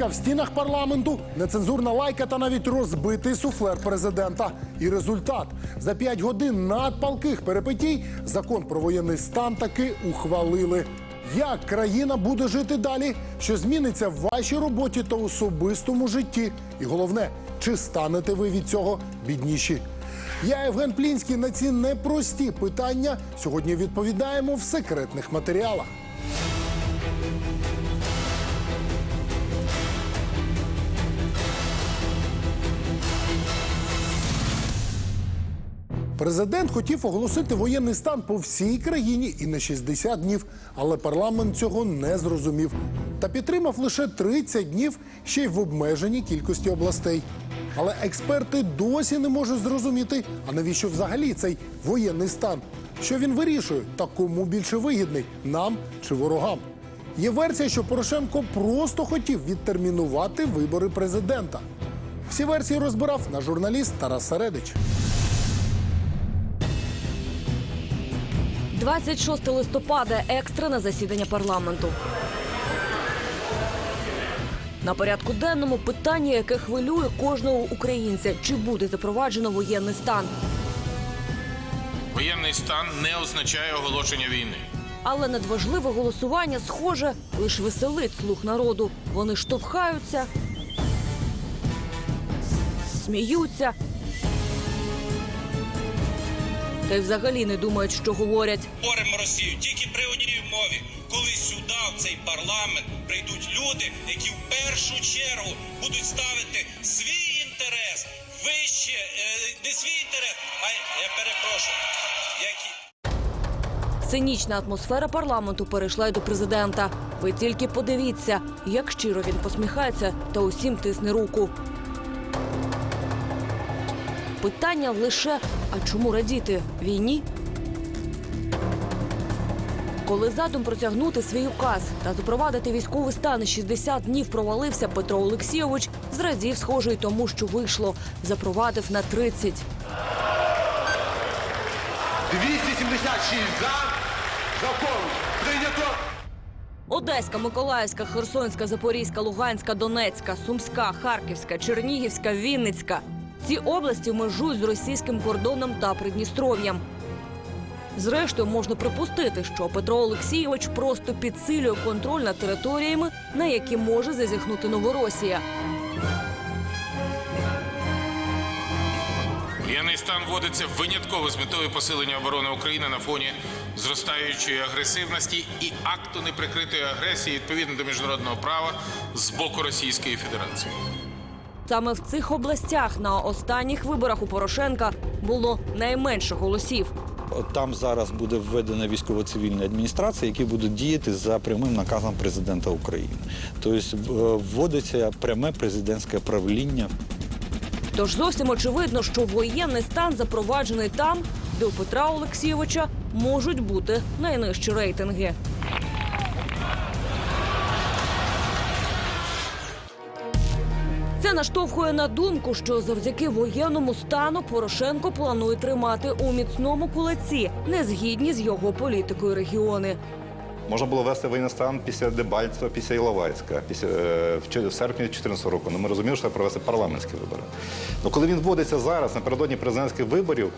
Бійка в стінах парламенту, нецензурна лайка та навіть розбитий суфлер президента. І результат за п'ять годин надпалких перепитій закон про воєнний стан таки ухвалили. Як країна буде жити далі? Що зміниться в вашій роботі та особистому житті? І головне, чи станете ви від цього бідніші? Я Євген Плінський на ці непрості питання сьогодні відповідаємо в секретних матеріалах. Президент хотів оголосити воєнний стан по всій країні і на 60 днів, але парламент цього не зрозумів та підтримав лише 30 днів ще й в обмеженій кількості областей. Але експерти досі не можуть зрозуміти, а навіщо взагалі цей воєнний стан? Що він вирішує та кому більше вигідний нам чи ворогам? Є версія, що Порошенко просто хотів відтермінувати вибори президента. Всі версії розбирав наш журналіст Тарас Середич. 26 листопада екстрене засідання парламенту. На порядку денному питання, яке хвилює кожного українця: чи буде запроваджено воєнний стан? Воєнний стан не означає оголошення війни. Але надважливе голосування, схоже, лише веселить слух народу. Вони штовхаються, сміються. Та й взагалі не думають, що говорять. Боремо Росію тільки при одній умові, коли сюди, в цей парламент, прийдуть люди, які в першу чергу будуть ставити свій інтерес вище, е, не свій інтерес, а я перепрошую, які. Цинічна атмосфера парламенту перейшла й до президента. Ви тільки подивіться, як щиро він посміхається та усім тисне руку. Питання лише: а чому радіти війні? Коли задум протягнути свій указ та запровадити військовий стан 60 днів провалився, Петро Олексійович зрадів схожий тому, що вийшло, запровадив на 30. 276 за. Закон прийнято. Одеська, Миколаївська, Херсонська, Запорізька, Луганська, Донецька, Сумська, Харківська, Чернігівська, Вінницька. Ці області межують з російським кордоном та Придністров'ям. Зрештою, можна припустити, що Петро Олексійович просто підсилює контроль над територіями, на які може зазіхнути Новоросія. Воєнний стан вводиться винятково з метою посилення оборони України на фоні зростаючої агресивності і акту неприкритої агресії відповідно до міжнародного права з боку Російської Федерації. Саме в цих областях на останніх виборах у Порошенка було найменше голосів. Там зараз буде введена військово-цивільна адміністрація, які будуть діяти за прямим наказом президента України. Тобто вводиться пряме президентське правління. Тож зовсім очевидно, що воєнний стан запроваджений там, де у Петра Олексійовича можуть бути найнижчі рейтинги. Це наштовхує на думку, що завдяки воєнному стану Порошенко планує тримати у міцному кулаці, не згідні з його політикою регіони. Можна було вести воєнний стан після Дебальцева, після Іловайська, після е, в серпні 2014 року. Ну, ми розуміли, що треба провести парламентські вибори. Ну коли він вводиться зараз напередодні президентських виборів,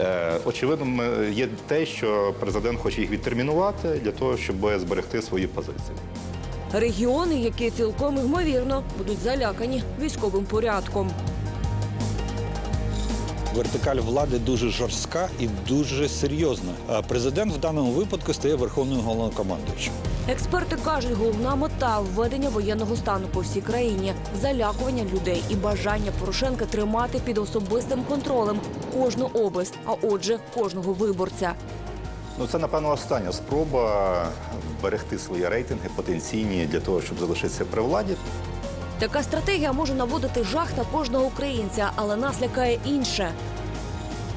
е, очевидно, є те, що президент хоче їх відтермінувати для того, щоб зберегти свої позиції. Регіони, які цілком ймовірно будуть залякані військовим порядком. Вертикаль влади дуже жорстка і дуже серйозна. А президент в даному випадку стає верховним головнокомандуючим. Експерти кажуть, головна мета введення воєнного стану по всій країні залякування людей і бажання Порошенка тримати під особистим контролем кожну область, а отже, кожного виборця. Ну це напевно остання спроба вберегти свої рейтинги потенційні для того, щоб залишитися при владі. Така стратегія може наводити жах на кожного українця, але нас лякає інше.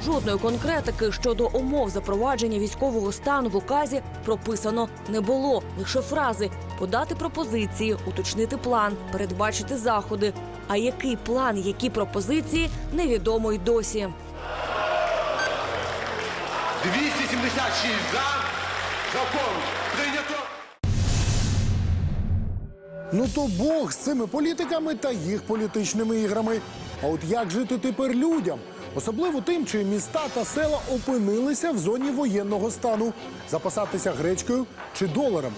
Жодної конкретики щодо умов запровадження військового стану в указі прописано не було. Лише фрази подати пропозиції, уточнити план, передбачити заходи. А який план, які пропозиції невідомо й досі. 276 за. Закон прийнято. Ну то Бог з цими політиками та їх політичними іграми. А от як жити тепер людям? Особливо тим, чиї міста та села опинилися в зоні воєнного стану, запасатися гречкою чи доларами.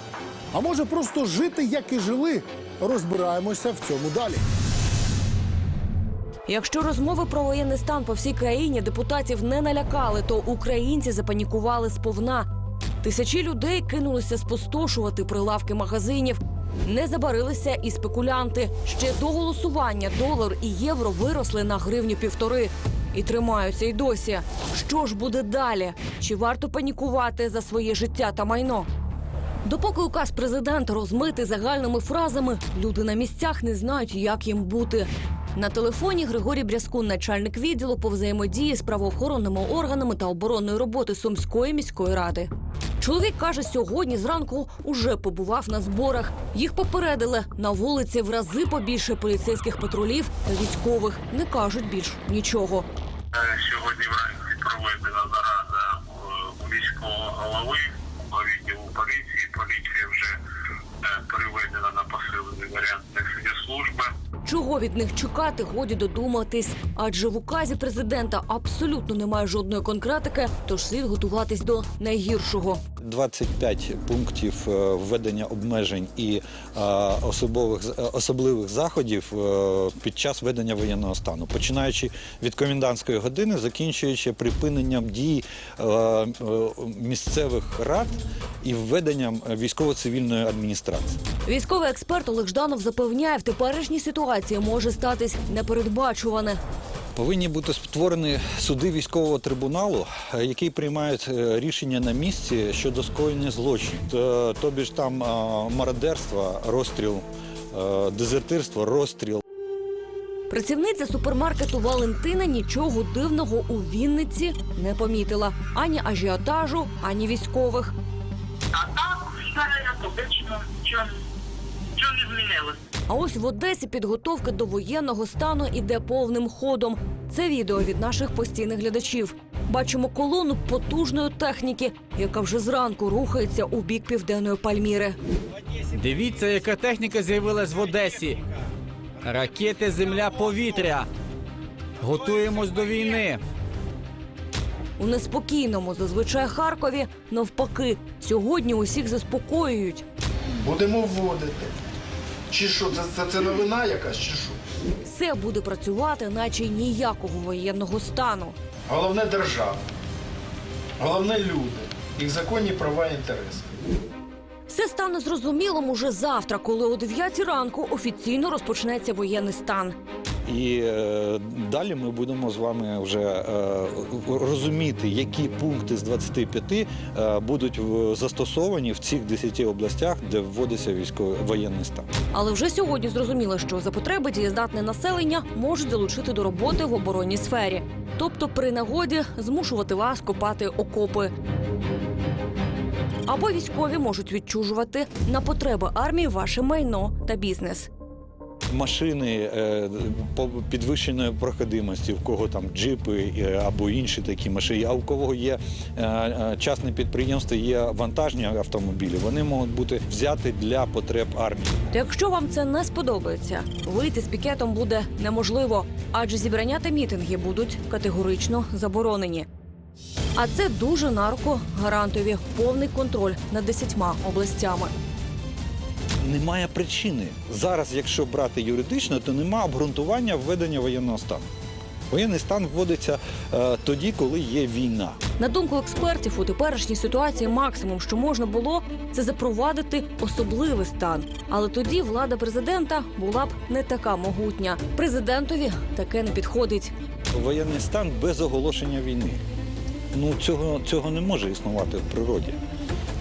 А може просто жити, як і жили. Розбираємося в цьому далі. Якщо розмови про воєнний стан по всій країні депутатів не налякали, то українці запанікували сповна. Тисячі людей кинулися спустошувати прилавки магазинів. Не забарилися і спекулянти. Ще до голосування долар і євро виросли на гривню півтори. І тримаються й досі. Що ж буде далі? Чи варто панікувати за своє життя та майно? Допоки указ президента розмитий загальними фразами, люди на місцях не знають, як їм бути. На телефоні Григорій Брязкун, начальник відділу по взаємодії з правоохоронними органами та оборонної роботи Сумської міської ради. Чоловік каже, сьогодні зранку уже побував на зборах. Їх попередили на вулиці в рази побільше поліцейських патрулів та військових. Не кажуть більш нічого. Е, Сьогодні вранці проведена нарада е, у міського голови у відділу поліції. Поліція вже е, переведена на посилений варіант. Чого від них чекати, годі додуматись. Адже в указі президента абсолютно немає жодної конкретики, тож слід готуватись до найгіршого. 25 пунктів е, введення обмежень і е, особових е, особливих заходів під час ведення воєнного стану, починаючи від комендантської години, закінчуючи припиненням дій місцевих рад і введенням військово-цивільної адміністрації. Військовий експерт Олег Жданов запевняє, в теперішній ситуації може статись непередбачуване. Повинні бути створені суди військового трибуналу, е, які приймають е, рішення на місці щодо скоєння злочинів. Тобі ж там е, мародерство, розстріл, дезертирство, розстріл. Працівниця супермаркету Валентина нічого дивного у Вінниці не помітила ані ажіотажу, ані військових. А так все нічого, нічого не змінилося. А ось в Одесі підготовка до воєнного стану іде повним ходом. Це відео від наших постійних глядачів. Бачимо колону потужної техніки, яка вже зранку рухається у бік південної Пальміри. Дивіться, яка техніка з'явилась в Одесі. Ракети, земля, повітря. Готуємось до війни. У неспокійному зазвичай Харкові навпаки сьогодні усіх заспокоюють. Будемо вводити. Чи що, це, це, це новина якась, чи що? Все буде працювати, наче ніякого воєнного стану. Головне держава. Головне люди. Їх законні права і інтереси. Все стане зрозумілим уже завтра, коли о 9 ранку офіційно розпочнеться воєнний стан. І е, далі ми будемо з вами вже е, розуміти, які пункти з 25 е, будуть застосовані в цих 10 областях, де вводиться військовий воєнний стан. Але вже сьогодні зрозуміло, що за потреби дієздатне населення можуть залучити до роботи в оборонній сфері, тобто при нагоді змушувати вас копати окопи. Або військові можуть відчужувати на потреби армії ваше майно та бізнес. Машини е, підвищеної проходимості, в кого там джипи е, або інші такі машини, а у кого є е, частне підприємство, є вантажні автомобілі, вони можуть бути взяті для потреб армії. То якщо вам це не сподобається, вийти з пікетом буде неможливо, адже зібрання та мітинги будуть категорично заборонені. А це дуже нарко гарантові повний контроль над десятьма областями. Немає причини. Зараз, якщо брати юридично, то немає обґрунтування введення воєнного стану. Воєнний стан вводиться е, тоді, коли є війна. На думку експертів, у теперішній ситуації максимум, що можна було, це запровадити особливий стан. Але тоді влада президента була б не така могутня. Президентові таке не підходить. Воєнний стан без оголошення війни. Ну цього, цього не може існувати в природі.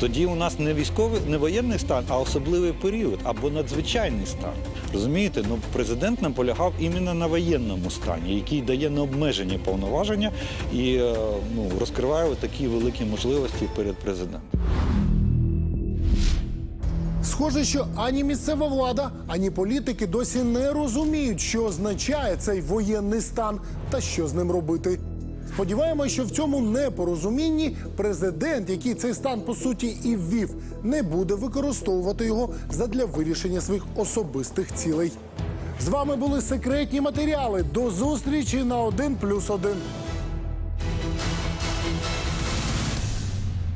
Тоді у нас не військовий, не воєнний стан, а особливий період або надзвичайний стан. Розумієте, ну президент наполягав іменно на воєнному стані, який дає необмежені повноваження і е, ну, розкриває такі великі можливості перед президентом. Схоже, що ані місцева влада, ані політики досі не розуміють, що означає цей воєнний стан та що з ним робити. Сподіваємось, що в цьому непорозумінні президент, який цей стан по суті і ввів, не буде використовувати його задля вирішення своїх особистих цілей. З вами були секретні матеріали. До зустрічі на 1+,1.